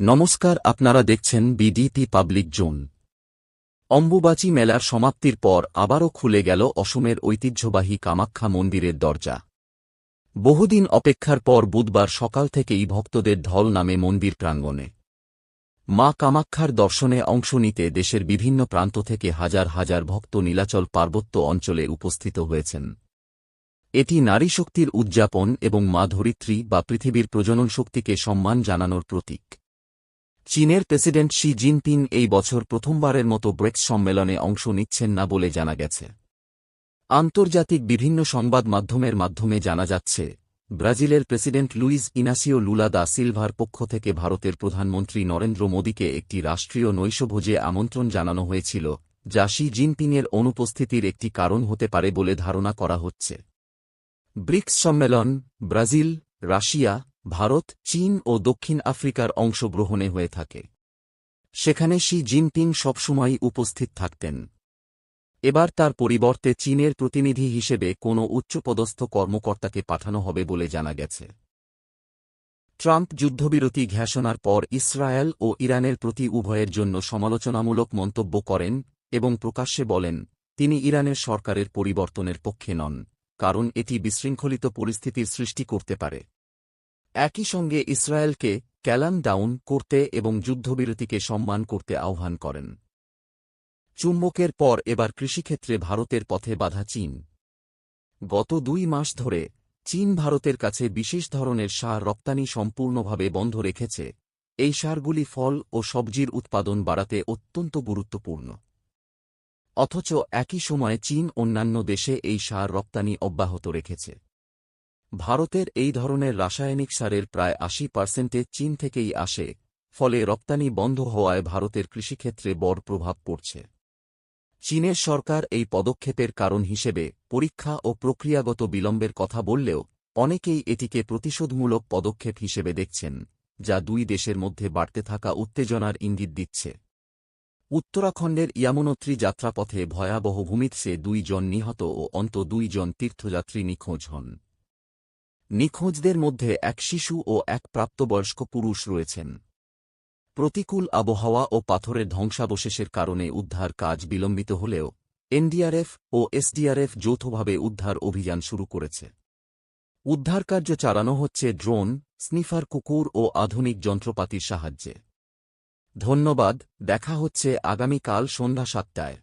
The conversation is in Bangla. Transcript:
নমস্কার, আপনারা দেখছেন বিডিপি পাবলিক জোন। অম্বুবাচী মেলার সমাপ্তির পর আবারও খুলে গেল অসমের ঐতিহ্যবাহী কামাখ্যা মন্দিরের দরজা। বহুদিন অপেক্ষার পর বুধবার সকাল থেকেই ভক্তদের ঢল নামে মন্দির প্রাঙ্গণে। মা কামাখ্যার দর্শনে অংশ নিতে দেশের বিভিন্ন প্রান্ত থেকে হাজার হাজার ভক্ত নীলাচল পার্বত্য অঞ্চলে উপস্থিত হয়েছেন। এটি নারী শক্তির উদযাপন এবং মা ধরিত্রী বা পৃথিবীর প্রজনন শক্তিকে সম্মান জানানোর প্রতীক। চীনের প্রেসিডেন্ট শি জিনপিং এই বছর প্রথমবারের মতো ব্রেক্স সম্মেলনে অংশ নিচ্ছেন না বলে জানা গেছে। আন্তর্জাতিক বিভিন্ন সংবাদ মাধ্যমের মাধ্যমে জানা যাচ্ছে, ব্রাজিলের president Luis Inacio Lula da silver পক্ষ থেকে ভারতের প্রধানমন্ত্রী নরেন্দ্র মোদীকে একটি রাষ্ট্রীয় নৈশভোজে আমন্ত্রণ জানানো হয়েছিল, যা শি জিনপিংয়ের অনুপস্থিতির একটি কারণ হতে পারে বলে ধারণা করা হচ্ছে। ব্রিক্স সম্মেলন, ব্রাজিল, রাশিয়া ভারত, চীন ও দক্ষিণ আফ্রিকার অংশগ্রহণে হয়ে থাকে। সেখানে শি জিনপিং সবসময়ই উপস্থিত থাকতেন। এবার তার পরিবর্তে চীনের প্রতিনিধি হিসেবে কোনো উচ্চপদস্থ কর্মকর্তাকে পাঠানো হবে বলে জানা গেছে। ট্রাম্প যুদ্ধবিরতি ঘোষণার পর ইসরায়েল ও ইরানের প্রতি উভয়ের জন্য সমালোচনামূলক মন্তব্য করেন এবং প্রকাশ্যে বলেন, তিনি ইরানের সরকারের পরিবর্তনের পক্ষে নন, কারণ এটি বিশৃঙ্খলিত পরিস্থিতির সৃষ্টি করতে পারে। একই সঙ্গে ইসরায়েলকে ক্যালাম ডাউন করতে এবং যুদ্ধবিরতিকে সম্মান করতে আহ্বান করেন। চুম্বকের পর এবার কৃষিক্ষেত্রে ভারতের পথে বাধা চীন। গত দুই মাস ধরে চীন ভারতের কাছে বিশেষ ধরনের সার রপ্তানি সম্পূর্ণভাবে বন্ধ রেখেছে। এই সারগুলি ফল ও সবজির উৎপাদন বাড়াতে অত্যন্ত গুরুত্বপূর্ণ। অথচ একই সময়ে চীন অন্যান্য দেশে এই সার রপ্তানি অব্যাহত রেখেছে। ভারতের এই ধরনের রাসায়নিক সারের প্রায় আশি পার্সেন্টে চীন থেকেই আসে, ফলে রপ্তানি বন্ধ হওয়ায় ভারতের কৃষিক্ষেত্রে বড় প্রভাব পড়ছে। চীনের সরকার এই পদক্ষেপের কারণ হিসেবে পরীক্ষা ও প্রক্রিয়াগত বিলম্বের কথা বললেও অনেকেই এটিকে প্রতিশোধমূলক পদক্ষেপ হিসেবে দেখছেন, যা দুই দেশের মধ্যে বাড়তে থাকা উত্তেজনার ইঙ্গিত দিচ্ছে। উত্তরাখণ্ডের ইয়ামুনত্রী যাত্রাপথে ভয়াবহ ভূমিৎসে দুই জন নিহত ও অন্ত দুই জন তীর্থযাত্রী নিখোঁজ হন। নিখোঁজদের মধ্যে এক শিশু ও এক প্রাপ্তবয়স্ক পুরুষ রয়েছেন। প্রতিকূল আবহাওয়া ও পাথরের ধ্বংসাবশেষের কারণে উদ্ধার কাজ বিলম্বিত হলেও, এনডিআরএফ ও এসডিআরএফ যৌথভাবে উদ্ধার অভিযান শুরু করেছে। উদ্ধারকার্য চালানো হচ্ছে ড্রোন, স্নিফার কুকুর ও আধুনিক যন্ত্রপাতির সাহায্যে। ধন্যবাদ, দেখা হচ্ছে আগামীকাল সন্ধ্যা সাতটায়।